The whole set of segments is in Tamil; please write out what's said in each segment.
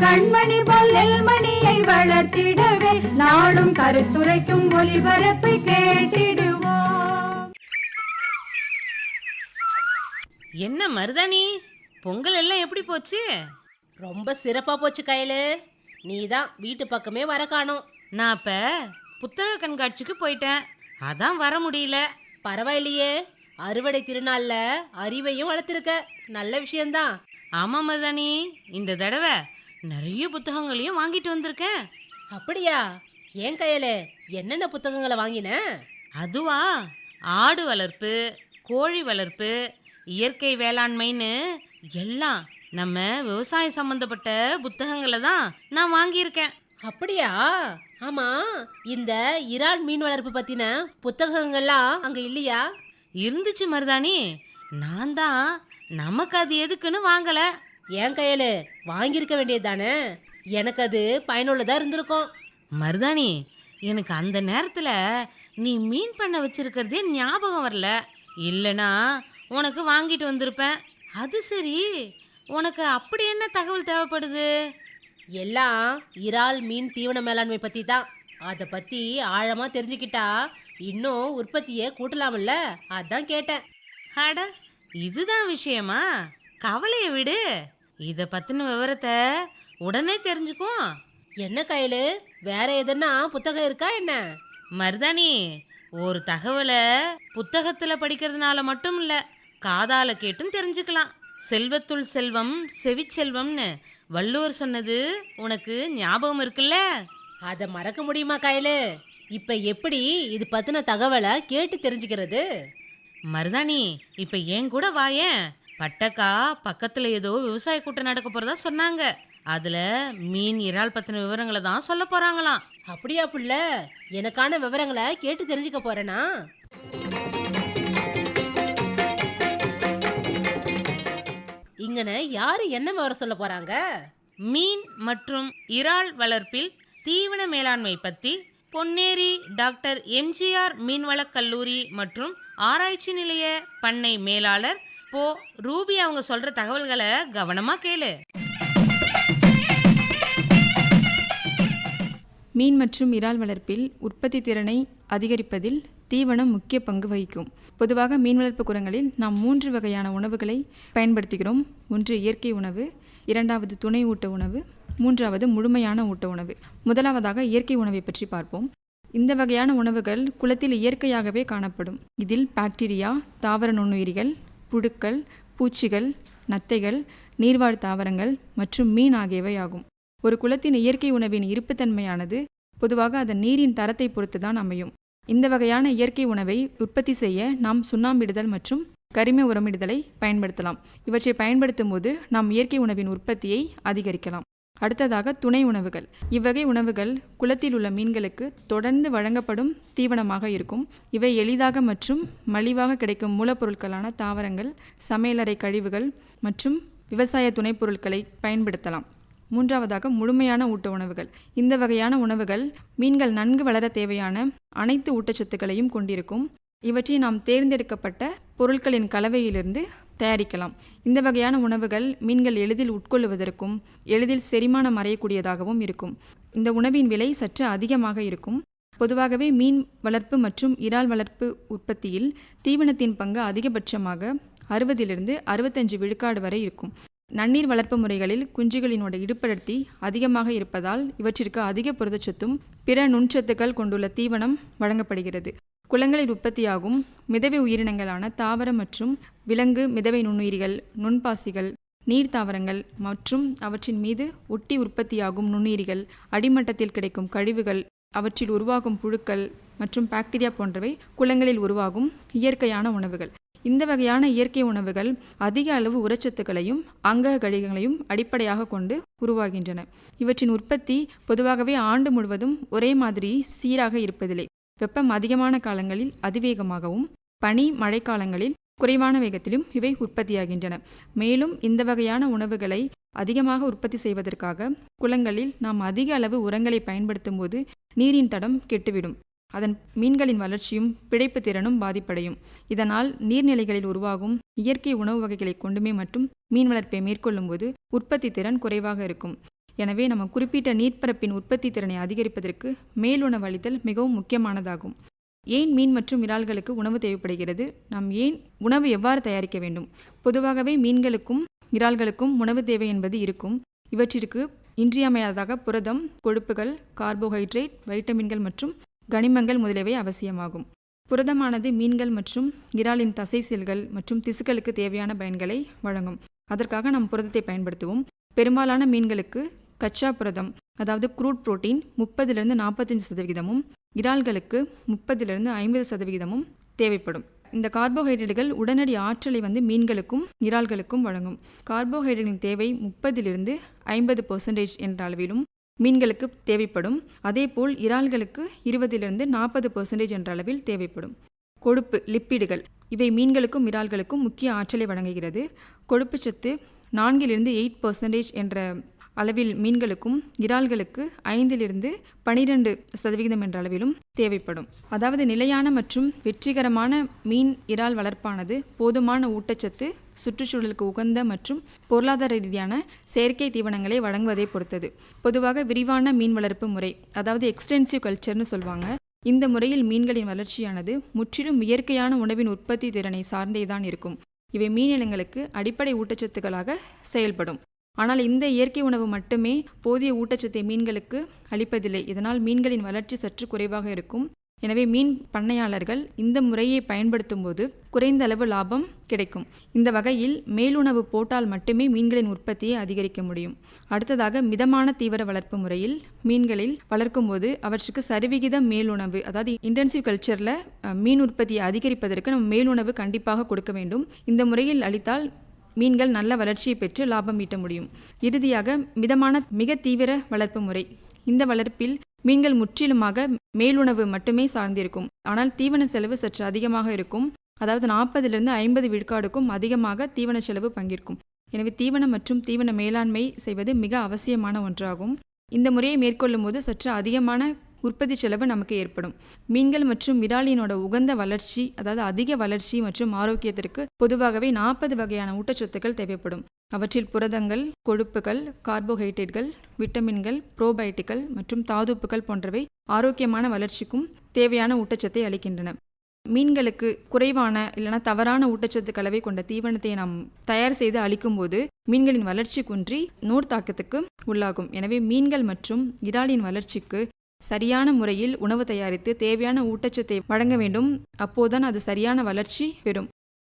கண்மணி பொல்லல் மணியை வளர்த்திடவே நாடும் கருத்துரைக்கும் ஒளிபரப்பை கேட்டிடுவோம். என்ன மருதாணி? பொங்கல் எல்லாம் எப்படி போச்சு? ரொம்ப சிறப்பா போச்சு கையலு. நீ தான் வீட்டு பக்கமே வர காணோம். நான் அப்ப புத்தக கண்காட்சிக்கு போயிட்டேன். அதான் வர முடியல. பரவாயில்லையே. அறுவடை திருநாள்ல அறிவையும் வளர்த்துருக்க. நல்ல விஷயம்தான். ஆமா மருதாணி. இந்த தடவை நிறைய புத்தகங்களையும் வாங்கிட்டு வந்திருக்கேன். அப்படியா? ஏன் கையலு? என்னென்ன புத்தகங்களை வாங்கின? அதுவா? ஆடு வளர்ப்பு கோழி வளர்ப்பு இயற்கை வேளாண்மைன்னு எல்லாம் நம்ம விவசாயம் சம்பந்தப்பட்ட புத்தகங்களை தான் நான் வாங்கியிருக்கேன். அப்படியா? ஆமா. இந்த இறால் மீன் வளர்ப்பு பத்தின புத்தகங்கள்லாம் அங்க இல்லையா? இருந்துச்சு மருதாணி. நான் தான் நமக்கு அது எதுக்குன்னு வாங்கல. ஏன் கையலு? வாங்கியிருக்க வேண்டியது தானே எனக்கு அது பயனுள்ளதா இருந்திருக்கும். மருதாணி எனக்கு அந்த நேரத்துல நீ மீன் பண்ண வச்சிருக்கிறதே ஞாபகம் வரல. இல்லனா உனக்கு வாங்கிட்டு வந்திருப்பேன். அது சரி உனக்கு அப்படி என்ன தகவல் தேவைப்படுது? எல்லாம் இறால் மீன் தீவன மேலாண்மை பத்தி தான் அதை பத்தி ஆழமா தெரிஞ்சுக்கிட்டா இன்னும் உற்பத்தியை கூட்டலாம்ல? அதான் கேட்டேன். அட இதுதான் விஷயமா? கவலையை விடு. இத பத்தின விவரத்தை உடனே தெரிஞ்சுக்கும் என்ன கையில? வேற எதுனா புத்தகம் இருக்கா என்ன? மருதாணி ஒரு தகவலை புத்தகத்துல படிக்கிறதுனால மட்டும் இல்ல காதால கேட்டும் தெரிஞ்சுக்கலாம். செல்வத்துள் செல்வம் செவிச்செல்வம்னு வள்ளுவர் சொன்னது உனக்கு ஞாபகம் இருக்குல்ல? அதை மறக்க முடியுமா கையில? இப்ப எப்படி இது பத்தின தகவலை கேட்டு தெரிஞ்சுக்கிறது? மருதாணி இப்ப ஏன் கூட வாயேன்? பட்டக்கா பக்கத்துல ஏதோ விவசாய கூட்டம் நடக்க போறதா சொன்னாங்க. அதுல மீன் இறால் பத்தின விவரங்களை தான் சொல்ல போறாங்களாம். அப்படியா புள்ள? எனக்கான விவரங்களை கேட்டு தெரிஞ்சுக்க போறேனா? இங்கன யாரு என்ன விவரம் சொல்ல போறாங்க? மீன் மற்றும் இறால் வளர்ப்பில் தீவன மேலாண்மை பத்தி பொன்னேரி டாக்டர் எம்ஜிஆர் மீன்வளக் கல்லூரி மற்றும் ஆராய்ச்சி நிலைய பண்ணை மேலாளர் போ ரூபி அவங்க சொல்ற தகவல்களை கவனமா கேளு. மீன் மற்றும் இறால் வளர்ப்பில் உற்பத்தி திறனை அதிகரிப்பதில் தீவனம் முக்கிய பங்கு வகிக்கும். பொதுவாக மீன் வளர்ப்பு குரங்களில் நாம் மூன்று வகையான உணவுகளை பயன்படுத்துகிறோம். ஒன்று இயற்கை உணவு இரண்டாவது துணை ஊட்ட உணவு மூன்றாவது முழுமையான ஊட்ட உணவு. முதலாவதாக இயற்கை உணவை பற்றி பார்ப்போம். இந்த வகையான உணவுகள் குளத்தில் இயற்கையாகவே காணப்படும். இதில் பாக்டீரியா தாவர நுண்ணுயிரிகள் புழுக்கள் பூச்சிகள் நத்தைகள் நீர்வாழ் தாவரங்கள் மற்றும் மீன் ஆகியவை ஆகும். ஒரு குளத்தின் இயற்கை உணவின் இருப்புத்தன்மையானது பொதுவாக அதன் நீரின் தரத்தை பொறுத்து தான் அமையும். இந்த வகையான இயற்கை உணவை உற்பத்தி செய்ய நாம் சுண்ணாம்பிடுதல் மற்றும் கரிம உரமிடுதலை பயன்படுத்தலாம். இவற்றை பயன்படுத்தும் போது நாம் இயற்கை உணவின் உற்பத்தியை அதிகரிக்கலாம். அடுத்ததாக துணை உணவுகள். இவ்வகை உணவுகள் குளத்தில் உள்ள மீன்களுக்கு தொடர்ந்து வழங்கப்படும் தீவனமாக இருக்கும். இவை எளிதாக மற்றும் மலிவாக கிடைக்கும் மூலப்பொருட்களான தாவரங்கள் சமையலறை கழிவுகள் மற்றும் விவசாய துணைப்பொருட்களை பயன்படுத்தலாம். மூன்றாவதாக முழுமையான ஊட்ட உணவுகள். இந்த வகையான உணவுகள் மீன்கள் நன்கு வளர தேவையான அனைத்து ஊட்டச்சத்துக்களையும் கொண்டிருக்கும். இவற்றை நாம் தேர்ந்தெடுக்கப்பட்ட பொருட்களின் கலவையிலிருந்து தயாரிக்கலாம். இந்த வகையான உணவுகள் மீன்கள் எளிதில் உட்கொள்வதற்கும் எளிதில் செரிமானம் அறையக்கூடியதாகவும் இருக்கும். இந்த உணவின் விலை சற்று அதிகமாக இருக்கும். பொதுவாகவே மீன் வளர்ப்பு மற்றும் இறால் வளர்ப்பு உற்பத்தியில் தீவனத்தின் பங்கு அதிகபட்சமாக அறுபதிலிருந்து அறுபத்தஞ்சு விழுக்காடு வரை இருக்கும். நன்னீர் வளர்ப்பு முறைகளில் குஞ்சுகளினோட இடுப்படுத்தி அதிகமாக இருப்பதால் இவற்றிற்கு அதிக புரதச்சத்தும் பிற நுண்சத்துக்கள் கொண்டுள்ள தீவனம் வழங்கப்படுகிறது. குளங்களில் உற்பத்தியாகும் மிதவை உயிரினங்களான தாவர மற்றும் விலங்கு மிதவை நுண்ணுயிரிகள் நுண்பாசிகள் நீர் தாவரங்கள் மற்றும் அவற்றின் மீது ஒட்டி உற்பத்தியாகும் நுண்ணுயிரிகள் அடிமட்டத்தில் கிடைக்கும் கழிவுகள் அவற்றில் உருவாகும் புழுக்கள் மற்றும் பாக்டீரியா போன்றவை குளங்களில் உருவாகும் இயற்கையான உணவுகள். இந்த வகையான இயற்கை உணவுகள் அதிக அளவு உரச்சத்துக்களையும் அங்கக கழிவுகளையும் அடிப்படையாக கொண்டு உருவாகின்றன. இவற்றின் உற்பத்தி பொதுவாகவே ஆண்டு முழுவதும் ஒரே மாதிரி சீராக இருப்பதில்லை. வெப்பம் அதிகமான காலங்களில் அதிவேகமாகவும் பனி மழைக்காலங்களில் குறைவான வேகத்திலும் இவை உற்பத்தியாகின்றன. மேலும் இந்த வகையான உணவுகளை அதிகமாக உற்பத்தி செய்வதற்காக குளங்களில் நாம் அதிக அளவு உரங்களை பயன்படுத்தும் போது நீரின் தடம் கெட்டுவிடும். அதன் மீன்களின் வளர்ச்சியும் பிழைப்பு திறனும் பாதிப்படையும். இதனால் நீர்நிலைகளில் உருவாகும் இயற்கை உணவு வகைகளை கொண்டுமே மட்டும் மீன் வளர்ப்பை மேற்கொள்ளும்போது உற்பத்தி திறன் குறைவாக இருக்கும். எனவே நம்ம குறிப்பிட்ட நீர்ப்பரப்பின் உற்பத்தி திறனை அதிகரிப்பதற்கு மேலுணவு அளித்தல் மிகவும் முக்கியமானதாகும். ஏன் மீன் மற்றும் இறால்களுக்கு உணவு தேவைப்படுகிறது? நாம் ஏன் உணவு எவ்வாறு தயாரிக்க வேண்டும்? பொதுவாகவே மீன்களுக்கும் இறால்களுக்கும் உணவு தேவை என்பது இருக்கும். இவற்றிற்கு இன்றியமையாததாக புரதம் கொழுப்புகள் கார்போஹைட்ரேட் வைட்டமின்கள் மற்றும் கனிமங்கள் முதலியவை அவசியமாகும். புரதமானது மீன்கள் மற்றும் இறாலின் தசை செல்கள் மற்றும் திசுக்களுக்கு தேவையான பயன்களை வழங்கும். அதற்காக நாம் புரதத்தை பயன்படுத்துவோம். பெரும்பாலான மீன்களுக்கு கச்சா புரதம் அதாவது க்ரூட் புரோட்டீன் முப்பதிலிருந்து நாற்பத்தஞ்சு சதவிகிதமும் இறால்களுக்கு முப்பதிலிருந்து ஐம்பது சதவிகிதமும் தேவைப்படும். இந்த கார்போஹைட்ரேட்டுகள் உடனடி ஆற்றலை வந்து மீன்களுக்கும் இறால்களுக்கும் வழங்கும். கார்போஹைட்ரேட்டின் தேவை முப்பதிலிருந்து ஐம்பது பர்சன்டேஜ் என்ற அளவிலும் மீன்களுக்கு தேவைப்படும். அதேபோல் இறால்களுக்கு இருபதிலிருந்து நாற்பது பர்சன்டேஜ் என்ற அளவில் தேவைப்படும். கொழுப்பு லிப்பிடுகள் இவை மீன்களுக்கும் இறால்களுக்கும் முக்கிய ஆற்றலை வழங்குகிறது. கொழுப்புச்சத்து நான்கிலிருந்து எயிட் பர்சன்டேஜ் என்ற அளவில் மீன்களுக்கும் இறால்களுக்கு ஐந்திலிருந்து பனிரெண்டு சதவிகிதம் என்ற அளவிலும் தேவைப்படும். அதாவது நிலையான மற்றும் வெற்றிகரமான மீன் இறால் வளர்ப்பானது போதுமான ஊட்டச்சத்து சுற்றுச்சூழலுக்கு உகந்த மற்றும் பொருளாதார ரீதியான செயற்கை தீவனங்களை வழங்குவதை பொறுத்தது. பொதுவாக விரிவான மீன் வளர்ப்பு முறை அதாவது எக்ஸ்டென்சிவ் கல்ச்சர்னு சொல்லுவாங்க இந்த முறையில் மீன்களின் வளர்ச்சியானது முற்றிலும் இயற்கையான உணவின் உற்பத்தி திறனை சார்ந்தேதான் இருக்கும். இவை மீனினங்களுக்கு அடிப்படை ஊட்டச்சத்துக்களாக செயல்படும். ஆனால் இந்த இயற்கை உணவு மட்டுமே போதிய ஊட்டச்சத்தை மீன்களுக்கு அளிப்பதில்லை. இதனால் மீன்களின் வளர்ச்சி சற்று குறைவாக இருக்கும். எனவே மீன் பண்ணையாளர்கள் இந்த முறையை பயன்படுத்தும் போது குறைந்த அளவு லாபம் கிடைக்கும். இந்த வகையில் மேலுணவு போட்டால் மட்டுமே மீன்களின் உற்பத்தியை அதிகரிக்க முடியும். அடுத்ததாக மிதமான தீவிர வளர்ப்பு முறையில் மீன்களில் வளர்க்கும் போது அவற்றுக்கு சரிவிகிதம் மேலுணவு அதாவது இன்டென்சிவ் கல்ச்சரில் மீன் உற்பத்தியை அதிகரிப்பதற்கு நம்ம மேலுணவு கண்டிப்பாக கொடுக்க வேண்டும். இந்த முறையில் அளித்தால் மீன்கள் நல்ல வளர்ச்சியை பெற்று லாபம் ஈட்ட முடியும். இறுதியாக மிதமான மிக தீவிர வளர்ப்பு முறை. இந்த வளர்ப்பில் மீன்கள் முற்றிலுமாக மேலுணவு மட்டுமே சார்ந்திருக்கும். ஆனால் தீவன செலவு சற்று அதிகமாக இருக்கும். அதாவது நாற்பதிலிருந்து ஐம்பது விழுக்காடுக்கும் அதிகமாக தீவன செலவு பங்கிருக்கும் எனவே தீவனம் மற்றும் தீவன மேலாண்மை செய்வது மிக அவசியமான ஒன்றாகும். இந்த முறையை மேற்கொள்ளும் போது சற்று அதிகமான உற்பத்தி செலவு நமக்கு ஏற்படும். மீன்கள் மற்றும் விராலியினோட உகந்த வளர்ச்சி அதாவது அதிக வளர்ச்சி மற்றும் ஆரோக்கியத்திற்கு பொதுவாகவே நாற்பது வகையான ஊட்டச்சத்துக்கள் தேவைப்படும். அவற்றில் புரதங்கள் கொழுப்புகள் கார்போஹைட்ரேட்கள் விட்டமின்கள் புரோபயோட்டிக்கள் மற்றும் தாதுப்புகள் போன்றவை ஆரோக்கியமான வளர்ச்சிக்கும் தேவையான ஊட்டச்சத்தை அளிக்கின்றன. மீன்களுக்கு குறைவான இல்லைனா தவறான ஊட்டச்சத்து கலவை கொண்ட தீவனத்தை நாம் தயார் செய்து அளிக்கும்போது மீன்களின் வளர்ச்சி குன்றி நோர் தாக்கத்துக்கு உள்ளாகும். எனவே மீன்கள் மற்றும் இறாலின் வளர்ச்சிக்கு சரியான முறையில் உணவு தயாரித்து தேவையான ஊட்டச்சத்தை வழங்க வேண்டும். அப்போதுதான் அது சரியான வளர்ச்சி பெறும்.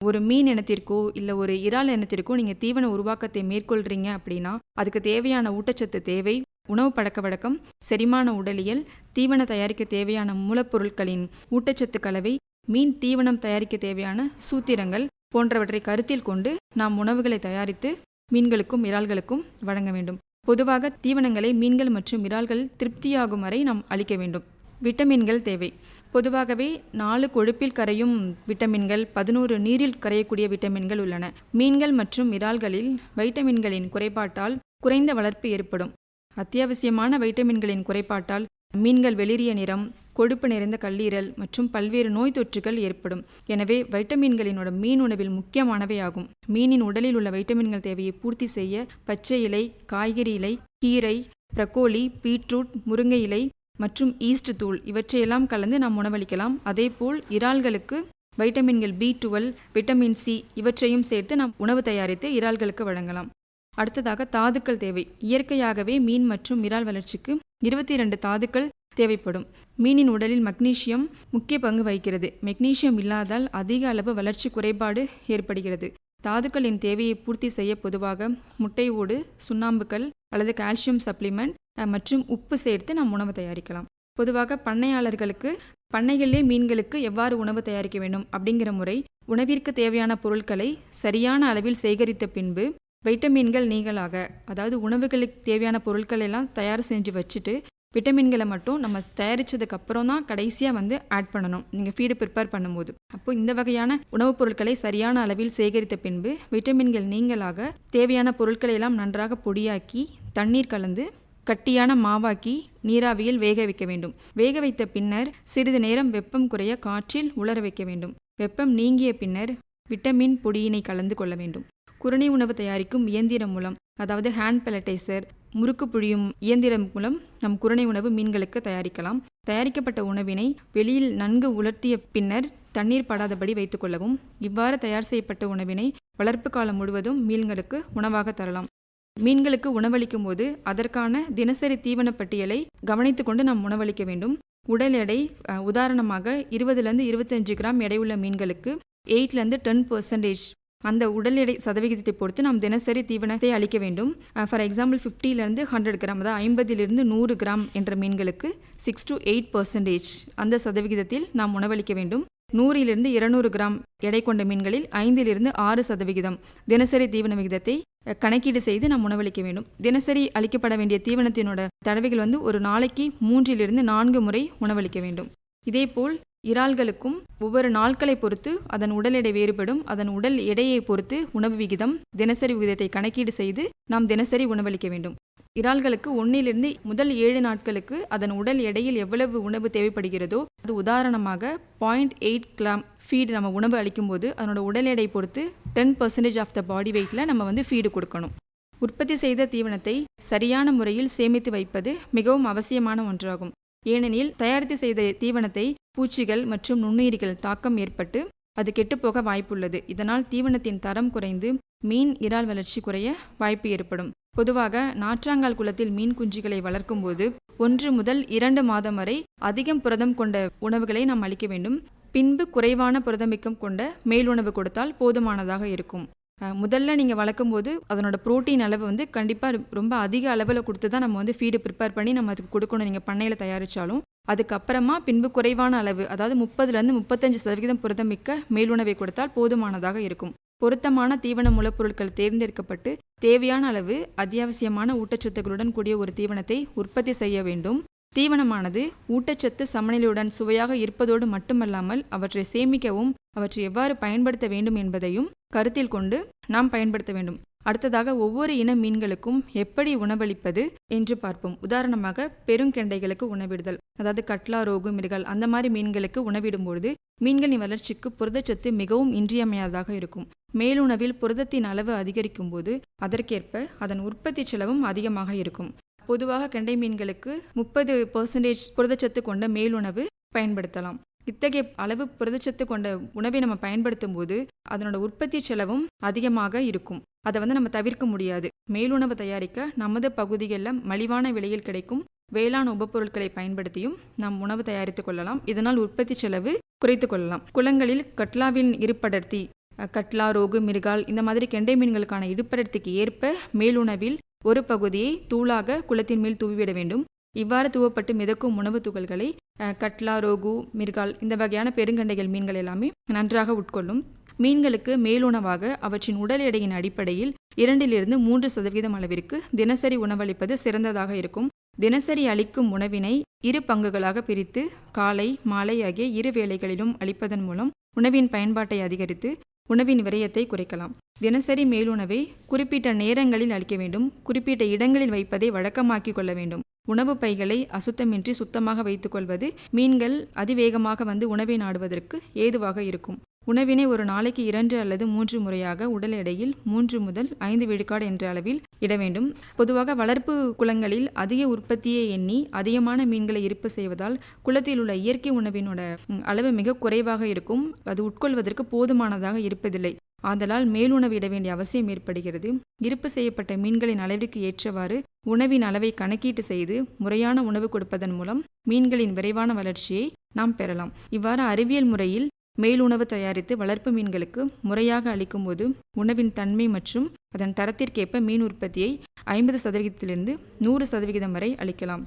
ஒரு மீன் இனத்திற்கோ இல்லை ஒரு இறால் இனத்திற்கோ நீங்கள் தீவன உருவாக்கத்தை மேற்கொள்கிறீங்க அப்படின்னா அதுக்கு தேவையான ஊட்டச்சத்து தேவை உணவு பழக்க வழக்கம் செரிமான உடலியல் தீவன தயாரிக்க தேவையான மூலப்பொருட்களின் ஊட்டச்சத்து கலவை மீன் தீவனம் தயாரிக்க தேவையான சூத்திரங்கள் போன்றவற்றை கருத்தில் கொண்டு நாம் உணவுகளை தயாரித்து மீன்களுக்கும் இறால்களுக்கும் வழங்க வேண்டும். பொதுவாக தீவனங்களை மீன்கள் மற்றும் இறால்கள் திருப்தியாகும் வரை நாம் அளிக்க வேண்டும். விட்டமின்கள் தேவை. பொதுவாகவே நாலு கொழுப்பில் கரையும் விட்டமின்கள் பதினோரு நீரில் கரையக்கூடிய விட்டமின்கள் உள்ளன. மீன்கள் மற்றும் இறால்களில் வைட்டமின்களின் குறைபாட்டால் குறைந்த வளர்ப்பு ஏற்படும். அத்தியாவசியமான வைட்டமின்களின் குறைபாட்டால் மீன்கள் வெளிரிய நிறம் கொழுப்பு நிறைந்த கல்லீரல் மற்றும் பல்வேறு நோய் தொற்றுகள் ஏற்படும். எனவே வைட்டமின்களினோட மீன் உணவில் முக்கியமானவை ஆகும் மீனின் உடலில் உள்ள வைட்டமின்கள் தேவையை பூர்த்தி செய்ய பச்சை இலை காய்கறி இலை கீரை பிரக்கோலி பீட்ரூட் முருங்கை இலை மற்றும் ஈஸ்ட் தூள் இவற்றையெல்லாம் கலந்து நாம் உணவளிக்கலாம். அதேபோல் இறால்களுக்கு வைட்டமின்கள் பி டுவெல் விட்டமின் சி இவற்றையும் சேர்த்து நாம் உணவு தயாரித்து இறால்களுக்கு வழங்கலாம். அடுத்ததாக தாதுக்கள் தேவை. இயற்கையாகவே மீன் மற்றும் இறால் வளர்ச்சிக்கு இருபத்தி இரண்டு தாதுக்கள் தேவைப்படும். மீனின் உடலில் மக்னீசியம் முக்கிய பங்கு வகிக்கிறது. மெக்னீசியம் இல்லாதால் அதிக அளவு வளர்ச்சி குறைபாடு ஏற்படுகிறது. தாதுக்களின் தேவையை பூர்த்தி செய்ய பொதுவாக முட்டை ஓடு சுண்ணாம்புக்கல் அல்லது கால்சியம் சப்ளிமெண்ட் மற்றும் உப்பு சேர்த்து நாம் உணவு தயாரிக்கலாம். பொதுவாக பண்ணையாளர்களுக்கு பண்ணைகளிலே மீன்களுக்கு எவ்வாறு உணவு தயாரிக்க வேண்டும் அப்படிங்கிற முறை உணவிற்கு தேவையான பொருட்களை சரியான அளவில் சேகரித்த பின்பு வைட்டமின்கள் நீங்களாக அதாவது உணவுகளுக்கு தேவையான பொருட்கள் எல்லாம் தயார் செஞ்சு வச்சுட்டு விட்டமின்களை மட்டும் நம்ம தயாரித்ததுக்கு அப்புறம் தான் கடைசியாக வந்து ஆட் பண்ணணும். நீங்கள் ஃபீடு ப்ரிப்பேர் பண்ணும்போது. அப்போ இந்த வகையான உணவுப் பொருட்களை சரியான அளவில் சேகரித்த பின்பு விட்டமின்கள் நீங்களாக தேவையான பொருட்களை எல்லாம் நன்றாக பொடியாக்கி தண்ணீர் கலந்து கட்டியான மாவாக்கி நீராவியில் வேக வைக்க வேண்டும். வேக வைத்த பின்னர் சிறிது நேரம் வெப்பம் குறைய காற்றில் உலர வைக்க வேண்டும். வெப்பம் நீங்கிய பின்னர் விட்டமின் பொடியினை கலந்து கொள்ள வேண்டும். குரணை உணவு தயாரிக்கும் இயந்திரம் மூலம் அதாவது ஹேண்ட் பெலட்டைசர் முறுக்கு புழியும் இயந்திரம் மூலம் நம் குரணை உணவு மீன்களுக்கு தயாரிக்கலாம். தயாரிக்கப்பட்ட உணவினை வெளியில் நன்கு உலர்த்திய பின்னர் தண்ணீர் படாதபடி வைத்துக்கொள்ளவும் இவ்வாறு தயார் செய்யப்பட்ட உணவினை வளர்ப்பு காலம் முழுவதும் மீன்களுக்கு உணவாக தரலாம். மீன்களுக்கு உணவளிக்கும் போது அதற்கான தினசரி தீவன பட்டியலை கவனித்துக்கொண்டு நாம் உணவளிக்க வேண்டும். உடல் எடை உதாரணமாக இருபதுலேருந்து இருபத்தஞ்சு கிராம் எடையுள்ள மீன்களுக்கு எயிட்லேருந்து டென் பர்சன்டேஜ் அந்த உடல் எடை சதவிகிதத்தை பொறுத்து நாம் தினசரி தீவனத்தை அளிக்க வேண்டும். ஃபார் எக்ஸாம்பிள் ஃபிஃப்டிலேருந்து ஹண்ட்ரட் கிராம் அதாவது ஐம்பதிலிருந்து நூறு கிராம் என்ற மீன்களுக்கு சிக்ஸ் டு எயிட் பர்சன்டேஜ் அந்த சதவிகிதத்தில் நாம் உணவளிக்க வேண்டும். நூறிலிருந்து இருநூறு கிராம் எடை கொண்ட மீன்களில் ஐந்திலிருந்து ஆறு சதவிகிதம் தினசரி தீவன விகிதத்தை கணக்கீடு செய்து நாம் உணவளிக்க வேண்டும். தினசரி அளிக்கப்பட வேண்டிய தீவனத்தினோட தடவைகள் வந்து ஒரு நாளைக்கு மூன்றிலிருந்து நான்கு முறை உணவளிக்க வேண்டும். இதேபோல் இறால்களுக்கும் ஒவ்வொரு நாட்களை பொறுத்து அதன் உடல் எடை வேறுபடும். அதன் உடல் எடையை பொறுத்து உணவு விகிதம் தினசரி விகிதத்தை கணக்கீடு செய்து நாம் தினசரி உணவளிக்க வேண்டும். இறால்களுக்கு ஒன்றிலிருந்து முதல் ஏழு நாட்களுக்கு அதன் உடல் எடையில் எவ்வளவு உணவு தேவைப்படுகிறதோ அது உதாரணமாக பாயிண்ட் எயிட் கிராம் ஃபீடு நம்ம உணவு அளிக்கும்போது அதனோட உடல் எடை பொறுத்து ten percentage of the body வெயிட்டில் நம்ம வந்து ஃபீடு கொடுக்கணும். உற்பத்தி செய்த தீவனத்தை சரியான முறையில் சேமித்து வைப்பது மிகவும் அவசியமான ஒன்றாகும். ஏனெனில் தயாரித்து செய்த தீவனத்தை பூச்சிகள் மற்றும் நுண்ணுயிரிகள் தாக்கம் ஏற்பட்டு அது கெட்டுப்போக வாய்ப்புள்ளது. இதனால் தீவனத்தின் தரம் குறைந்து மீன் இறால் வளர்ச்சி குறைய வாய்ப்பு ஏற்படும். பொதுவாக நாற்றாங்கால் குளத்தில் மீன் குஞ்சுகளை வளர்க்கும் போது ஒன்று முதல் இரண்டு மாதம் வரை அதிகம் புரதம் கொண்ட உணவுகளை நாம் அளிக்க வேண்டும். பின்பு குறைவான புரதமிக்கம் கொண்ட மேலுணவு கொடுத்தால் போதுமானதாக இருக்கும். முதல்ல நீங்கள் வளர்க்கும்போது அதனோட ப்ரோட்டீன் அளவு வந்து கண்டிப்பாக ரொம்ப அதிக அளவில் கொடுத்து தான் நம்ம வந்து ஃபீடு ப்ரிப்பேர் பண்ணி நம்ம அதுக்கு கொடுக்கணும். நீங்கள் பண்ணையில் தயாரித்தாலும் அதுக்கப்புறமா பின்பு குறைவான அளவு அதாவது முப்பதுலேருந்து முப்பத்தஞ்சு சதவிகிதம் புரதமிக்க மேலுணவை கொடுத்தால் போதுமானதாக இருக்கும். பொருத்தமான தீவன மூலப்பொருட்கள் தேர்ந்தெடுக்கப்பட்டு தேவையான அளவு அத்தியாவசியமான ஊட்டச்சத்துக்களுடன் கூடிய ஒரு தீவனத்தை உற்பத்தி செய்ய வேண்டும். தீவனமானது ஊட்டச்சத்து சமநிலையுடன் சுவையாக இருப்பதோடு மட்டுமல்லாமல் அவற்றை சேமிக்கவும் அவற்றை எவ்வாறு பயன்படுத்த வேண்டும் என்பதையும் கருத்தில் கொண்டு நாம் பயன்படுத்த வேண்டும். அடுத்ததாக ஒவ்வொரு இன மீன்களுக்கும் எப்படி உணவளிப்பது என்று பார்ப்போம். உதாரணமாக பெருங்கெண்டைகளுக்கு உணவிடுதல். அதாவது கட்லா ரோகு மிருகல் அந்த மாதிரி மீன்களுக்கு உணவிடும்பொழுது மீன்களின் வளர்ச்சிக்கு புரதச்சத்து மிகவும் இன்றியமையாததாக இருக்கும். மேலுணவில் புரதத்தின் அளவு அதிகரிக்கும் போது அதற்கேற்ப அதன் உற்பத்தி செலவும் அதிகமாக இருக்கும். பொதுவாக கெண்டை மீன்களுக்கு முப்பது பர்சன்டேஜ் புரதச்சத்து கொண்ட மேலுணவு பயன்படுத்தலாம். இத்தகைய அளவு புரதச்சத்து கொண்ட உணவை நம்ம பயன்படுத்தும் போது அதனோட உற்பத்தி செலவும் அதிகமாக இருக்கும். அதை வந்து நம்ம தவிர்க்க முடியாது. மேலுணவு தயாரிக்க நமது பகுதிகளில் மலிவான விலையில் கிடைக்கும் வேளாண் உபப்பொருட்களை பயன்படுத்தியும் நாம் உணவு தயாரித்துக் கொள்ளலாம். இதனால் உற்பத்தி செலவு குறைத்து கொள்ளலாம். குளங்களில் கட்லாவின் இருப்படர்த்தி கட்லா ரோகு மிருகால் இந்த மாதிரி கெண்டை மீன்களுக்கான இடுப்படத்துக்கு ஏற்ப மேலுணவில் ஒரு பகுதியை தூளாக குளத்தின் மேல் தூவிவிட வேண்டும். இவ்வாறு தூவப்பட்டு மிதக்கும் உணவுத் துகள்களை கட்லா ரோகு மிர்கால் இந்த வகையான பெருங்கண்டைகள் மீன்கள் எல்லாமே நன்றாக உட்கொள்ளும். மீன்களுக்கு மேலுணவாக அவற்றின் உடல் எடையின் அடிப்படையில் இரண்டிலிருந்து மூன்று சதவீதம் அளவிற்கு தினசரி உணவளிப்பது சிறந்ததாக இருக்கும். தினசரி அளிக்கும் உணவினை இரு பங்குகளாக பிரித்து காலை மாலை ஆகிய இரு வேளைகளிலும் அளிப்பதன் மூலம் உணவின் பயன்பாட்டை அதிகரித்து உணவின் விரயத்தை குறைக்கலாம். தினசரி மேலுணவை குறிப்பிட்ட நேரங்களில் அளிக்க வேண்டும். குறிப்பிட்ட இடங்களில் வைப்பதை வழக்கமாக்கிக் கொள்ள வேண்டும். உணவு பைகளை அசுத்தமின்றி சுத்தமாக வைத்துக்கொள்வது மீன்கள் அதிவேகமாக வந்து உணவை நாடுவதற்கு ஏதுவாக இருக்கும். உணவினை ஒரு நாளைக்கு இரண்டு அல்லது மூன்று முறையாக உடல் எடையில் மூன்று முதல் ஐந்து விழுக்காடு என்ற அளவில் இட வேண்டும். பொதுவாக வளர்ப்பு குளங்களில் அதிக உற்பத்தியை எண்ணி அதிகமான மீன்களை இருப்பு செய்வதால் குளத்தில் உள்ள இயற்கை உணவினோட அளவு மிக குறைவாக இருக்கும். அது உட்கொள்வதற்கு போதுமானதாக இருப்பதில்லை. ஆதலால் மேலுணவு இட வேண்டிய அவசியம் ஏற்படுகிறது. இருப்பு செய்யப்பட்ட மீன்களின் அளவிற்கு ஏற்றவாறு உணவின் அளவை கணக்கீட்டு செய்து முறையான உணவு கொடுப்பதன் மூலம் மீன்களின் விரைவான வளர்ச்சியை நாம் பெறலாம். இவ்வாறு அறிவியல் முறையில் மேலுணவு தயாரித்து வளர்ப்பு மீன்களுக்கு முறையாக அளிக்கும்போது உணவின் தன்மை மற்றும் அதன் தரத்திற்கேற்ப மீன் உற்பத்தியை ஐம்பது சதவிகிதத்திலிருந்து நூறு சதவிகிதம் வரை அளிக்கலாம்.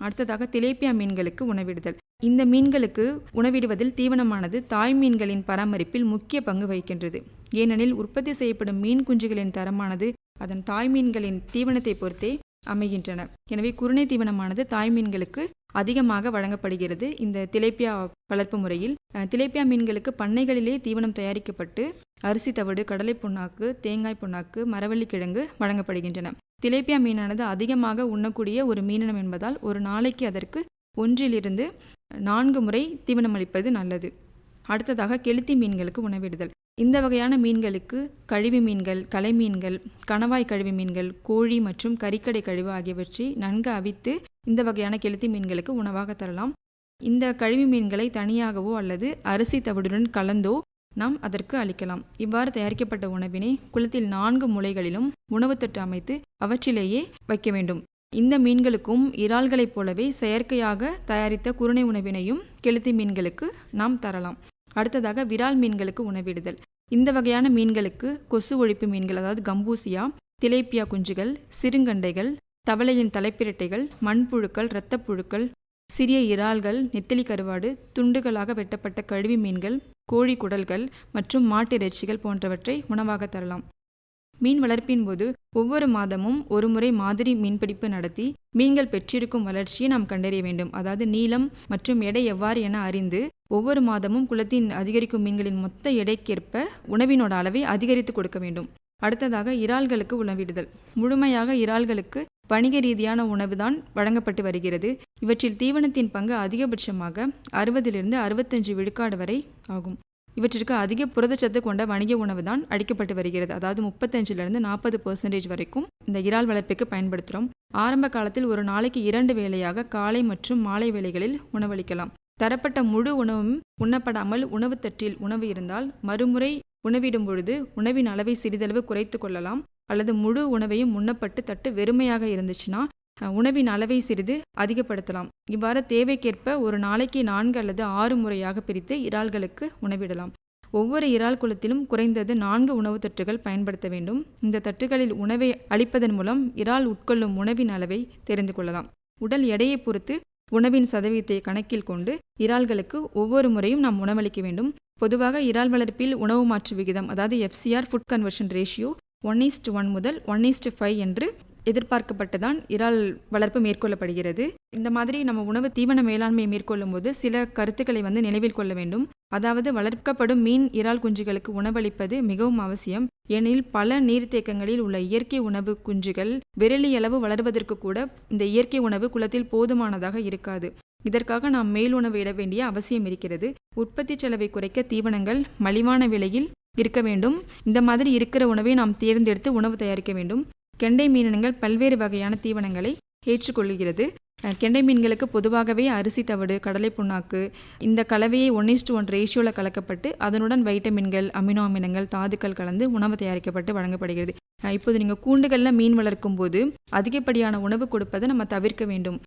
அடுத்ததாக திலேப்பியா மீன்களுக்கு உணவிடுதல். இந்த மீன்களுக்கு உணவிடுவதில் தீவனமானது தாய் மீன்களின் பராமரிப்பில் முக்கிய பங்கு வகிக்கின்றது. ஏனெனில் உற்பத்தி செய்யப்படும் மீன் குஞ்சுகளின் தரமானது அதன் தாய் மீன்களின் தீவனத்தை பொறுத்தே அமைகின்றன. எனவே குருணை தீவனமானது தாய் மீன்களுக்கு அதிகமாக வழங்கப்படுகிறது. இந்த திலேப்பியா வளர்ப்பு முறையில் திலேப்பியா மீன்களுக்கு பண்ணைகளிலே தீவனம் தயாரிக்கப்பட்டு அரிசி தவிடு கடலை புண்ணாக்கு தேங்காய் புண்ணாக்கு மரவள்ளி கிழங்கு வழங்கப்படுகின்றன. திலேப்பியா மீனானது அதிகமாக உண்ணக்கூடிய ஒரு மீனினம் என்பதால் ஒரு நாளைக்கு அதற்கு ஒன்றிலிருந்து நான்கு முறை தீவனம் அளிப்பது நல்லது. அடுத்ததாக கெளுத்தி மீன்களுக்கு உணவிடுதல். இந்த வகையான மீன்களுக்கு கழிவு மீன்கள் கலை மீன்கள் கணவாய் கழிவு மீன்கள் கோழி மற்றும் கறிக்கடை கழிவு ஆகியவற்றை நன்கு அவித்து இந்த வகையான கெளுத்தி மீன்களுக்கு உணவாக தரலாம். இந்த கழிவு மீன்களை தனியாகவோ அல்லது அரிசி தவிடுடன் கலந்தோ நாம் அதற்கு அளிக்கலாம். இவ்வாறு தயாரிக்கப்பட்ட உணவினை குளத்தில் நான்கு முளைகளிலும் உணவுத்தட்டு அமைத்து அவற்றிலேயே வைக்க வேண்டும். இந்த மீன்களுக்கும் இறால்களைப் போலவே செயற்கையாக தயாரித்த குருணை உணவினையும் கெளுத்தி மீன்களுக்கு நாம் தரலாம். அடுத்ததாக விரால் மீன்களுக்கு உணவிடுதல். இந்த வகையான மீன்களுக்கு கொசு ஒழிப்பு மீன்கள் அதாவது கம்பூசியா திலேப்பியா குஞ்சுகள் சிறுங்கண்டைகள் தவளையின் தலைப்பிரட்டைகள் மண்புழுக்கள் இரத்தப்புழுக்கள் சிறிய இறால்கள் நெத்திலி கருவாடு துண்டுகளாக வெட்டப்பட்ட கழுவி மீன்கள் கோழி குடல்கள் மற்றும் மாட்டிறைச்சிகள் போன்றவற்றை உணவாக தரலாம். மீன் வளர்ப்பின் போது ஒவ்வொரு மாதமும் ஒரு முறை மாதிரி மீன்பிடிப்பு நடத்தி மீன்கள் பெற்றிருக்கும் வளர்ச்சியை நாம் கண்டறிய வேண்டும். அதாவது நீளம் மற்றும் எடை எவ்வாறு என அறிந்து ஒவ்வொரு மாதமும் குளத்தின் அதிகரிக்கும் மீன்களின் மொத்த எடைக்கேற்ப உணவினோட அளவை அதிகரித்து கொடுக்க வேண்டும். அடுத்ததாக இறால்களுக்கு உணவிடுதல். முழுமையாக இறால்களுக்கு வணிக ரீதியான உணவுதான் வழங்கப்பட்டு வருகிறது. இவற்றில் தீவனத்தின் பங்கு அதிகபட்சமாக அறுபதிலிருந்து அறுபத்தஞ்சு விழுக்காடு வரை ஆகும். இவற்றிற்கு அதிக புரதச்சத்து கொண்ட வணிக உணவு தான் அடிக்கப்பட்டு வருகிறது. அதாவது முப்பத்தஞ்சிலிருந்து நாற்பது பர்சன்டேஜ் வரைக்கும் இந்த இறால் வளர்ப்புக்கு பயன்படுத்துகிறோம் ஆரம்ப காலத்தில் ஒரு நாளைக்கு இரண்டு வேளையாக காலை மற்றும் மாலை வேளைகளில் உணவளிக்கலாம். தரப்பட்ட முழு உணவும் உண்ணப்படாமல் உணவு தட்டில் உணவு இருந்தால் மறுமுறை உணவிடும் பொழுது உணவின் அளவை சிறிதளவு குறைத்து கொள்ளலாம். அல்லது முழு உணவையும் உண்ணப்பட்டு தட்டு வெறுமையாக இருந்துச்சுன்னா உணவின் அளவை சிறிது அதிகப்படுத்தலாம். இவ்வாறு தேவைக்கேற்ப ஒரு நாளைக்கு நான்கு அல்லது ஆறு முறையாக பிரித்து இறால்களுக்கு உணவிடலாம். ஒவ்வொரு இறால் குளத்திலும் குறைந்தது நான்கு உணவு தட்டுகள் பயன்படுத்த வேண்டும். இந்த தட்டுகளில் உணவை அளிப்பதன் மூலம் இறால் உட்கொள்ளும் உணவின் அளவை தெரிந்து கொள்ளலாம். உடல் எடையை பொறுத்து உணவின் சதவீதத்தை கணக்கில் கொண்டு இறால்களுக்கு ஒவ்வொரு முறையும் நாம் உணவளிக்க வேண்டும். பொதுவாக இறால் வளர்ப்பில் உணவு மாற்று விகிதம் அதாவது FCR food conversion ratio one is to one முதல் ஒன் ஈஸ்ட் ஃபைவ் என்று எதிர்பார்க்கப்பட்டுதான் இறால் வளர்ப்பு மேற்கொள்ளப்படுகிறது. இந்த மாதிரி நம்ம உணவு தீவன மேலாண்மையை மேற்கொள்ளும் போது சில கருத்துக்களை வந்து நினைவில் கொள்ள வேண்டும். அதாவது வளர்க்கப்படும் மீன் இறால் குஞ்சுகளுக்கு உணவளிப்பது மிகவும் அவசியம். ஏனெனில் பல நீர்த்தேக்கங்களில் உள்ள இயற்கை உணவு குஞ்சுகள் விரலி அளவு வளர்வதற்கு கூட இந்த இயற்கை உணவு குளத்தில் போதுமானதாக இருக்காது. இதற்காக நாம் மேல் உணவு இட வேண்டிய அவசியம் இருக்கிறது. உற்பத்தி செலவை குறைக்க தீவனங்கள் மலிவான விலையில் இருக்க வேண்டும். இந்த மாதிரி இருக்கிற உணவை நாம் தேர்ந்தெடுத்து உணவு தயாரிக்க வேண்டும். கெண்டை மீனினங்கள் பல்வேறு வகையான தீவனங்களை ஏற்றுக்கொள்கிறது. கெண்டை மீன்களுக்கு பொதுவாகவே அரிசி தவிடு கடலை புண்ணாக்கு இந்த கலவையை ஒன் இஸ்டு ஒன் ரேஷியோவில் கலக்கப்பட்டு அதனுடன் வைட்டமின்கள் அமினோ அமிலங்கள் தாதுக்கள் கலந்து உணவு தயாரிக்கப்பட்டு வழங்கப்படுகிறது. இப்போது நீங்கள் கூண்டுகளில் மீன் வளர்க்கும் போது அதிகப்படியான உணவு கொடுப்பதை நம்ம தவிர்க்க வேண்டும்.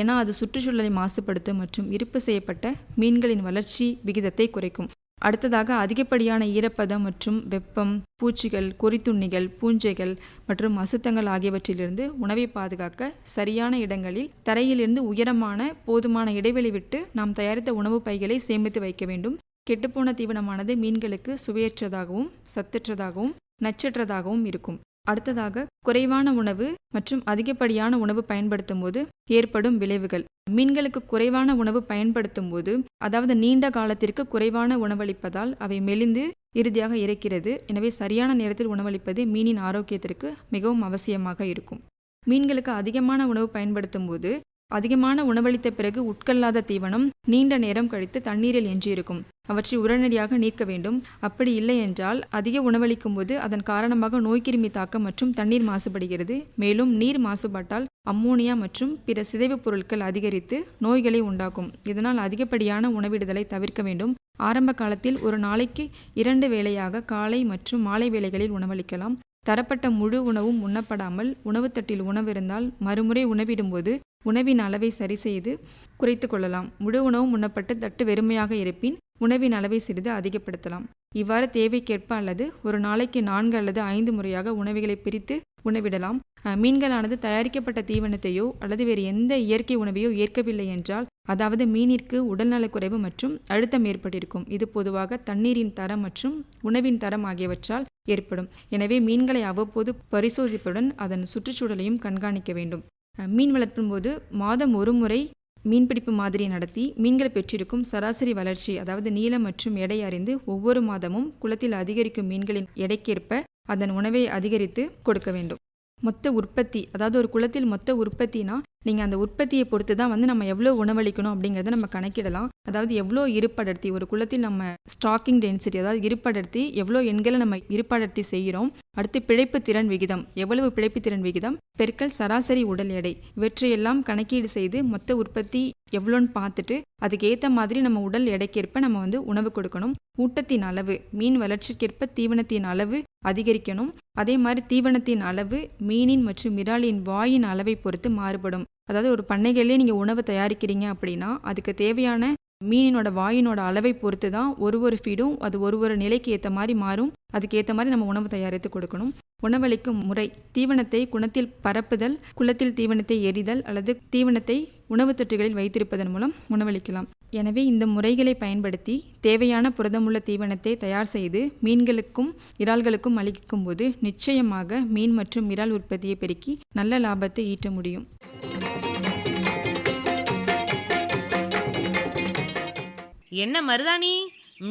ஏன்னா அது சுற்றுச்சூழலை மாசுபடுத்தும் மற்றும் இருப்பு செய்யப்பட்ட மீன்களின் வளர்ச்சி விகிதத்தை குறைக்கும். அடுத்ததாக அதிகப்படியான ஈரப்பதம் மற்றும் வெப்பம் பூச்சிகள் கொறித்துண்ணிகள் பூஞ்சைகள் மற்றும் அசுத்தங்கள் ஆகியவற்றிலிருந்து உணவை பாதுகாக்க சரியான இடங்களில் தரையிலிருந்து உயரமான போதுமான இடைவெளி விட்டு நாம் தயாரித்த உணவு பைகளை சேமித்து வைக்க வேண்டும். கெட்டுப்போன தீவனமானது மீன்களுக்கு சுவையற்றதாகவும் சத்தற்றதாகவும் நச்சற்றதாகவும் இருக்கும். அடுத்ததாக குறைவான உணவு மற்றும் அதிகப்படியான உணவு பயன்படுத்தும் போது ஏற்படும் விளைவுகள். மீன்களுக்கு குறைவான உணவு பயன்படுத்தும் போது அதாவது நீண்ட காலத்திற்கு குறைவான உணவளிப்பதால் அவை மெலிந்து இறுதியாக இறக்கிறது. எனவே சரியான நேரத்தில் உணவளிப்பது மீனின் ஆரோக்கியத்திற்கு மிகவும் அவசியமாக இருக்கும். மீன்களுக்கு அதிகமான உணவு பயன்படுத்தும் போது அதிகமான உணவளித்த பிறகு உட்கொள்ளாத தீவனம் நீண்ட நேரம் கழித்து தண்ணீரில் எஞ்சியிருக்கும். அவற்றை உடனடியாக நீக்க வேண்டும். அப்படி இல்லை என்றால் அதிக உணவளிக்கும் போது அதன் காரணமாக நோய்க்கிருமி தாக்கம் மற்றும் தண்ணீர் மாசுபடுகிறது. மேலும் நீர் மாசுபாட்டால் அம்மோனியா மற்றும் பிற சிதைவுப் பொருட்கள் அதிகரித்து நோய்களை உண்டாக்கும். இதனால் அதிகப்படியான உணவிடுதலை தவிர்க்க வேண்டும். ஆரம்ப காலத்தில் ஒரு நாளைக்கு இரண்டு வேளையாக காலை மற்றும் மாலை வேளைகளில் உணவளிக்கலாம். தரப்பட்ட முழு உணவும் உண்ணப்படாமல் உணவுத்தட்டில் உணவு இருந்தால் மறுமுறை உணவிடும்போது உணவின் அளவை சரி செய்து குறைத்து கொள்ளலாம். முழு உணவும் உண்ணப்பட்டு தட்டு வெறுமையாக இருப்பின் உணவின் அளவை சிறிது அதிகப்படுத்தலாம். இவ்வாறு தேவைக்கேற்ப அல்லது ஒரு நாளைக்கு நான்கு அல்லது ஐந்து முறையாக உணவுகளை பிரித்து உணவிடலாம் மீன்களானது தயாரிக்கப்பட்ட தீவனத்தையோ அல்லது வேறு எந்த இயற்கை உணவையோ ஏற்கவில்லை என்றால் அதாவது மீனிற்கு உடல்நலக்குறைவு மற்றும் அழுத்தம் ஏற்பட்டிருக்கும். இது பொதுவாக தண்ணீரின் தரம் மற்றும் உணவின் தரம் ஆகியவற்றால் ஏற்படும். எனவே மீன்களை அவ்வப்போது பரிசோதிப்புடன் அதன் சுற்றுச்சூழலையும் கண்காணிக்க வேண்டும். மீன் வளர்ப்பும் போது மாதம் ஒரு முறை மீன்பிடிப்பு மாதிரி நடத்தி மீன்கள் பெற்றிருக்கும் சராசரி வளர்ச்சி அதாவது நீளம் மற்றும் எடை அறிந்து ஒவ்வொரு மாதமும் குளத்தில் அதிகரிக்கும் மீன்களின் எடைக்கேற்ப அதன் உணவை அதிகரித்து கொடுக்க வேண்டும். மொத்த உற்பத்தி அதாவது ஒரு குளத்தில் மொத்த உற்பத்தினா நீங்கள் அந்த உற்பத்தியை பொறுத்து தான் வந்து நம்ம எவ்வளோ உணவளிக்கணும் அப்படிங்கிறத நம்ம கணக்கிடலாம். அதாவது எவ்வளோ இருப்படர்த்தி ஒரு குளத்தில் நம்ம ஸ்டாக்கிங் டென்சிட்டி அதாவது இருப்படர்த்தி எவ்வளோ எண்களை நம்ம இருப்படர்த்தி செய்கிறோம். அடுத்து பிழைப்பு திறன் விகிதம். எவ்வளவு பிழைப்பு திறன் விகிதம்? பெருக்கல் சராசரி உடல் எடை. இவற்றையெல்லாம் கணக்கீடு செய்து மொத்த உற்பத்தி எவ்வளோன்னு பார்த்துட்டு அதுக்கு ஏற்ற மாதிரி நம்ம உடல் எடைக்கேற்ப நம்ம வந்து உணவு கொடுக்கணும். ஊட்டத்தின் அளவு மீன் வளர்ச்சிக்கேற்ப தீவனத்தின் அளவு அதிகரிக்கணும். அதே மாதிரி தீவனத்தின் அளவு மீனின் மற்றும் இறாலின் வாயின் அளவை பொறுத்து மாறுபடும். அதாவது ஒரு பண்ணைகள்லேயே நீங்கள் உணவு தயாரிக்கிறீங்க அப்படின்னா அதுக்கு தேவையான மீனினோட வாயினோட அளவை பொறுத்து தான் ஒரு ஒரு ஃபீடும் அது ஒரு ஒரு நிலைக்கு ஏற்ற மாதிரி மாறும். அதுக்கு ஏற்ற மாதிரி நம்ம உணவு தயாரித்து கொடுக்கணும். உணவளிக்கும் முறை தீவனத்தை குணத்தில் பரப்புதல் குளத்தில் தீவனத்தை எரிதல் அல்லது தீவனத்தை உணவுத் தொட்டிகளில் வைத்திருப்பதன் மூலம் உணவளிக்கலாம். எனவே இந்த முறைகளை பயன்படுத்தி தேவையான புரதமுள்ள தீவனத்தை தயார் செய்து மீன்களுக்கும் இறால்களுக்கும் அளிக்கும் போது நிச்சயமாக மீன் மற்றும் இறால் உற்பத்தியை பெருக்கி நல்ல லாபத்தை ஈட்ட முடியும். என்ன மருதாணி?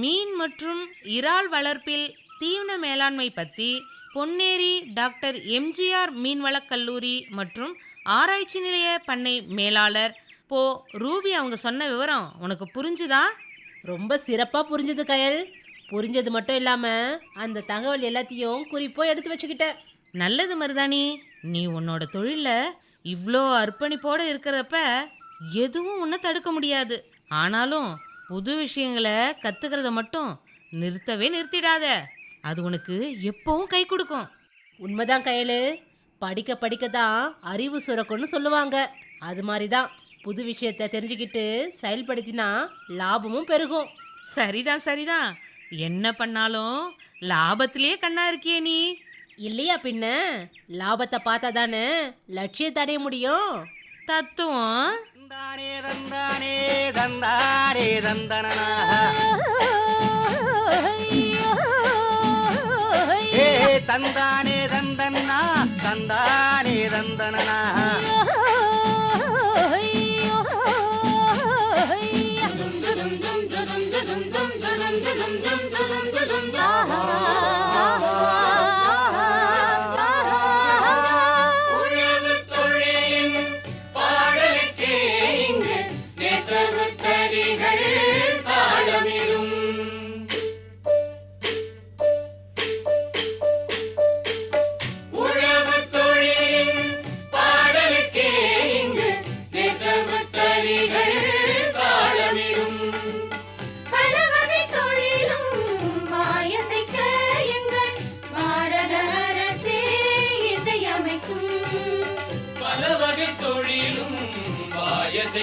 மீன் மற்றும் இறால் வளர்ப்பில் தீவன மேலாண்மை பற்றி பொன்னேரி டாக்டர் எம்ஜிஆர் மீன்வளக் கல்லூரி மற்றும் ஆராய்ச்சி நிலைய பண்ணை மேலாளர் போ ரூபி அவங்க சொன்ன விவரம் உனக்கு புரிஞ்சுதா? ரொம்ப சிறப்பாக புரிஞ்சது கயல். புரிஞ்சது மட்டும் இல்லாமல் அந்த தகவல் எல்லாத்தையும் குறிப்போ எடுத்து வச்சுக்கிட்டேன். நல்லது மருதாணி. நீ உன்னோட தொழிலில் இவ்வளோ அர்ப்பணிப்போடு இருக்கிறப்ப எதுவும் உன்னை தடுக்க முடியாது. ஆனாலும் புது விஷயங்களை கற்றுக்கிறத மட்டும் நிறுத்தவே நிறுத்திடாத. அது உனக்கு எப்பவும் கை கொடுக்கும். உண்மைதான் கயலு. படிக்க படிக்க தான் அறிவு சுரக்கும்னு சொல்லுவாங்க. அது மாதிரி தான் புது விஷயத்தை தெரிஞ்சுக்கிட்டு செயல்படுத்தினா லாபமும் பெருகும். சரிதான் சரிதான். என்ன பண்ணாலும் லாபத்திலேயே கண்ணா இருக்கியே நீ. இல்லையா பின்ன? லாபத்தை பார்த்தா தானே லட்சியத்தை அடைய முடியும். தத்துவம் தந்தானே தந்தானே தந்தானே தந்தனனா ஏ தந்தானே தந்தன்னா தந்தானே தந்தனனா பலவகை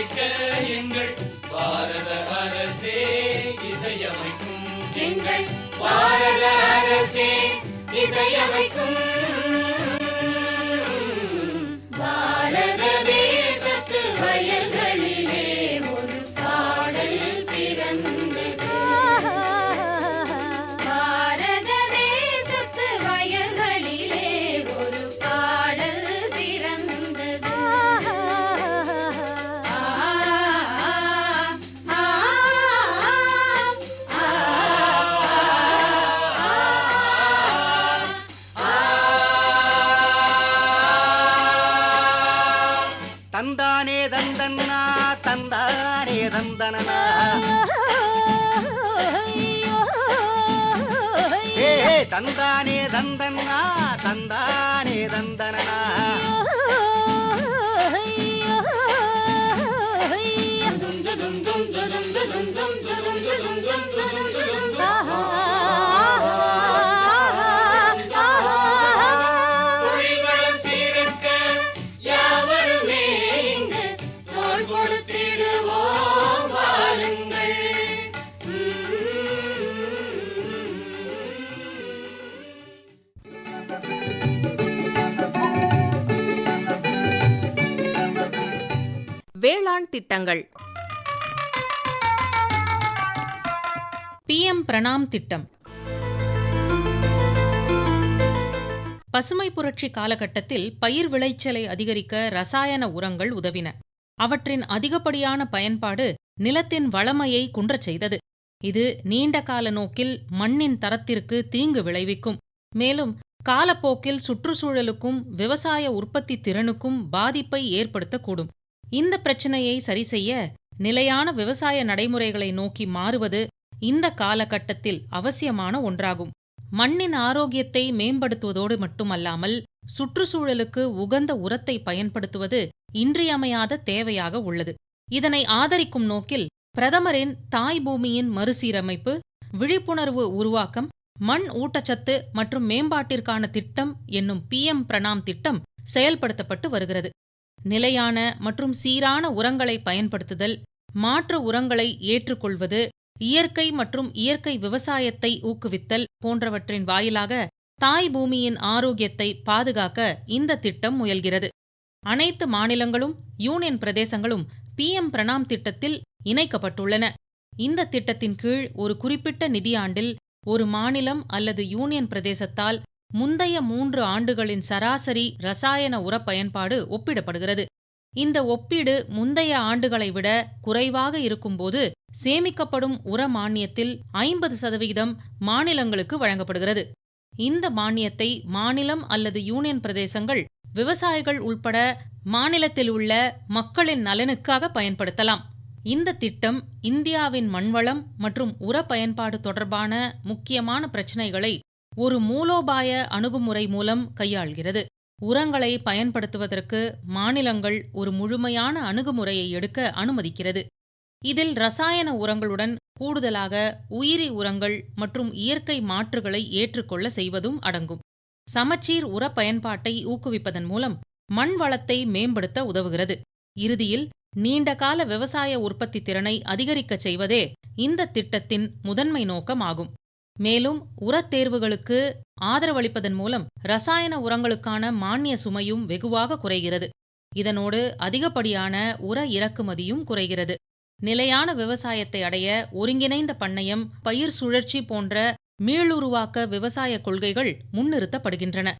இசைக்க எங்கள் பாரத அரசே இசையமைக்கும் எங்கள் பாரத அரசே இசையமைக்கும் தந்தானே தந்தன்னா தந்தானே தந்தனனா. ஏ தந்தானே தந்தன்னா தந்தானே தந்தனனா. தொழில்வளம் வேளாண் திட்டங்கள் பிஎம் பிரணாம் திட்டம். பசுமை புரட்சி காலகட்டத்தில் பயிர் விளைச்சலை அதிகரிக்க ரசாயன உரங்கள் உதவின. அவற்றின் அதிகப்படியான பயன்பாடு நிலத்தின் வளமையை குன்றச் செய்தது. இது நீண்ட கால நோக்கில் மண்ணின் தரத்திற்கு தீங்கு விளைவிக்கும். மேலும் காலப்போக்கில் சுற்றுச்சூழலுக்கும் விவசாய உற்பத்தி திறனுக்கும் பாதிப்பை ஏற்படுத்தக்கூடும். இந்த பிரச்சனையை சரிசெய்ய நிலையான விவசாய நடைமுறைகளை நோக்கி மாறுவது இந்த காலகட்டத்தில் அவசியமான ஒன்றாகும். மண்ணின் ஆரோக்கியத்தை மேம்படுத்துவதோடு மட்டுமல்லாமல் சுற்றுச்சூழலுக்கு உகந்த உரத்தை பயன்படுத்துவது இன்றியமையாத தேவையாக உள்ளது. இதனை ஆதரிக்கும் நோக்கில் பிரதமரின் தாய் பூமியின் மறுசீரமைப்பு விழிப்புணர்வு உருவாக்கம் மண் ஊட்டச்சத்து மற்றும் மேம்பாட்டிற்கான திட்டம் என்னும் பிஎம் பிரணாம் திட்டம் செயல்படுத்தப்பட்டு வருகிறது. நிலையான மற்றும் சீரான உரங்களை பயன்படுத்துதல் மாற்று உரங்களை ஏற்றுக்கொள்வது இயற்கை மற்றும் இயற்கை விவசாயத்தை ஊக்குவித்தல் போன்றவற்றின் வாயிலாக தாய் பூமியின் ஆரோக்கியத்தை பாதுகாக்க இந்த திட்டம் முயல்கிறது. அனைத்து மாநிலங்களும் யூனியன் பிரதேசங்களும் பிஎம் பிரணாம் திட்டத்தில் இணைக்கப்பட்டுள்ளன. இந்த திட்டத்தின் கீழ் ஒரு குறிப்பிட்ட நிதியாண்டில் ஒரு மாநிலம் அல்லது யூனியன் பிரதேசத்தால் முந்தைய மூன்று ஆண்டுகளின் சராசரி ரசாயன உர பயன்பாடு ஒப்பிடப்படுகிறது. இந்த ஒப்பீடு முந்தைய ஆண்டுகளை விட குறைவாக இருக்கும்போது சேமிக்கப்படும் உர மானியத்தில் ஐம்பது சதவிகிதம் மாநிலங்களுக்கு வழங்கப்படுகிறது. இந்த மானியத்தை மாநிலம் அல்லது யூனியன் பிரதேசங்கள் விவசாயிகள் உள்பட மாநிலத்தில் உள்ள மக்களின் நலனுக்காக பயன்படுத்தலாம். இந்த திட்டம் இந்தியாவின் மண்வளம் மற்றும் உர பயன்பாடு தொடர்பான முக்கியமான பிரச்சினைகளை ஒரு மூலோபாய அணுகுமுறை மூலம் கையாள்கிறது. உரங்களை பயன்படுத்துவதற்கு மாநிலங்கள் ஒரு முழுமையான அணுகுமுறையை எடுக்க அனுமதிக்கிறது. இதில் ரசாயன உரங்களுடன் கூடுதலாக உயிரி உரங்கள் மற்றும் இயற்கை மாற்றுகளை ஏற்றுக்கொள்ள செய்வதும் அடங்கும். சமச்சீர் உர பயன்பாட்டை ஊக்குவிப்பதன் மூலம் மண் வளத்தை மேம்படுத்த உதவுகிறது. இறுதியில் நீண்டகால விவசாய உற்பத்தி திறனை அதிகரிக்கச் செய்வதே இந்த திட்டத்தின் முதன்மை நோக்கமாகும். மேலும் உரத் தேர்வுகளுக்கு ஆதரவளிப்பதன் மூலம் ரசாயன உரங்களுக்கான மானிய சுமையும் வெகுவாக குறைகிறது. இதனோடு அதிகப்படியான உர இறக்குமதியும் குறைகிறது. நிலையான விவசாயத்தை அடைய ஒருங்கிணைந்த பண்ணையம் பயிர் சுழற்சி போன்ற மீளுருவாக்க விவசாய கொள்கைகள் முன்னிறுத்தப்படுகின்றன.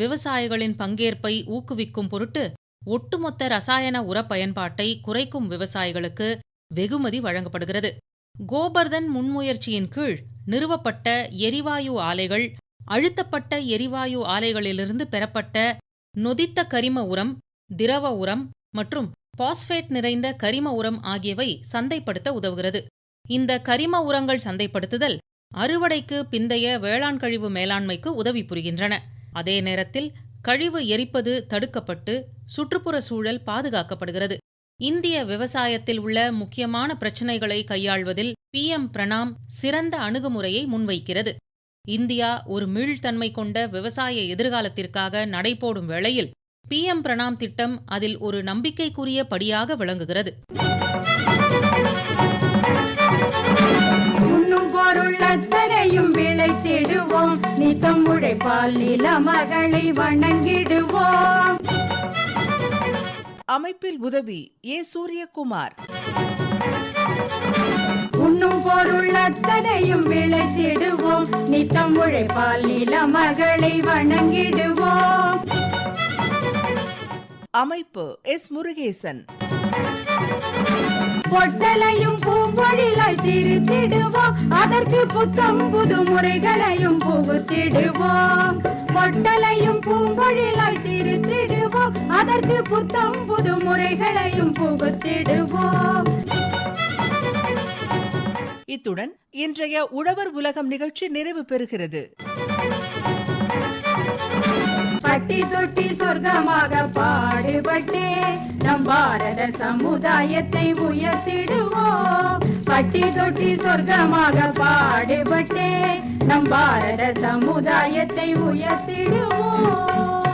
விவசாயிகளின் பங்கேற்பை ஊக்குவிக்கும் பொருட்டு ஒட்டுமொத்த ரசாயன உர பயன்பாட்டை குறைக்கும் விவசாயிகளுக்கு வெகுமதி வழங்கப்படுகிறது. கோபர்தன் முன்முயற்சியின் கீழ் நிறுவப்பட்ட எரிவாயு ஆலைகள் அழுத்தப்பட்ட எரிவாயு ஆலைகளிலிருந்து பெறப்பட்ட நொதித்த கரிம உரம் திரவ உரம் மற்றும் பாஸ்பேட் நிறைந்த கரிம உரம் ஆகியவை சந்தைப்படுத்த உதவுகிறது. இந்த கரிம உரங்கள் சந்தைப்படுத்துதல் அறுவடைக்கு பிந்தைய வேளாண் கழிவு மேலாண்மைக்கு உதவி புரிகின்றன. அதே நேரத்தில் கழிவு எரிப்பது தடுக்கப்பட்டு சுற்றுப்புற சூழல் பாதுகாக்கப்படுகிறது. இந்திய விவசாயத்தில் உள்ள முக்கியமான பிரச்சினைகளை கையாள்வதில் பி எம் பிரணாம் சிறந்த அணுகுமுறையை முன்வைக்கிறது. இந்தியா ஒரு மீள்தன்மை கொண்ட விவசாய எதிர்காலத்திற்காக நடைபோடும் வேளையில் பி எம் பிரணாம் திட்டம் அதில் ஒரு நம்பிக்கைக்குரிய படியாக விளங்குகிறது. உண்ணும் பொருள் அத்தனையும் விளைத்திடுவோம் நித்தம் உழைப்பால் நில மகளை வணங்கிடுவோம். அமைப்பில் உதவி ஏ. சூரியகுமார். உண்ணும் பொருள் அத்தனையும் விளைத்திடுவோம். நித்தம் உழைப்பால் நில மகளை வணங்கிடுவோம். அமைப்பு எஸ். முருகேசன். பொட்டலையும் பூம்பொழிலாய் திருத்திடுவோம். அதற்கு புத்தம் புது முறைகளையும் புகுத்திடுவோம். பொட்டலையும் பூம்பொழிலாய் திருத்திடுவோம் அதற்கு புத்தம் புது முறைகளையும் புகுத்திடுவோம். இத்துடன் இன்றைய உழவர் உலகம் நிகழ்ச்சி நிறைவு பெறுகிறது. பட்டி தொட்டி சொர்க்கமாக பாடுபட்டே நம் பாரத சமுதாயத்தை உயர்த்திடுவோம். பட்டி தொட்டி சொர்க்கமாக பாடுபட்டே நம் பாரத சமுதாயத்தை உயர்த்திடுவோம்.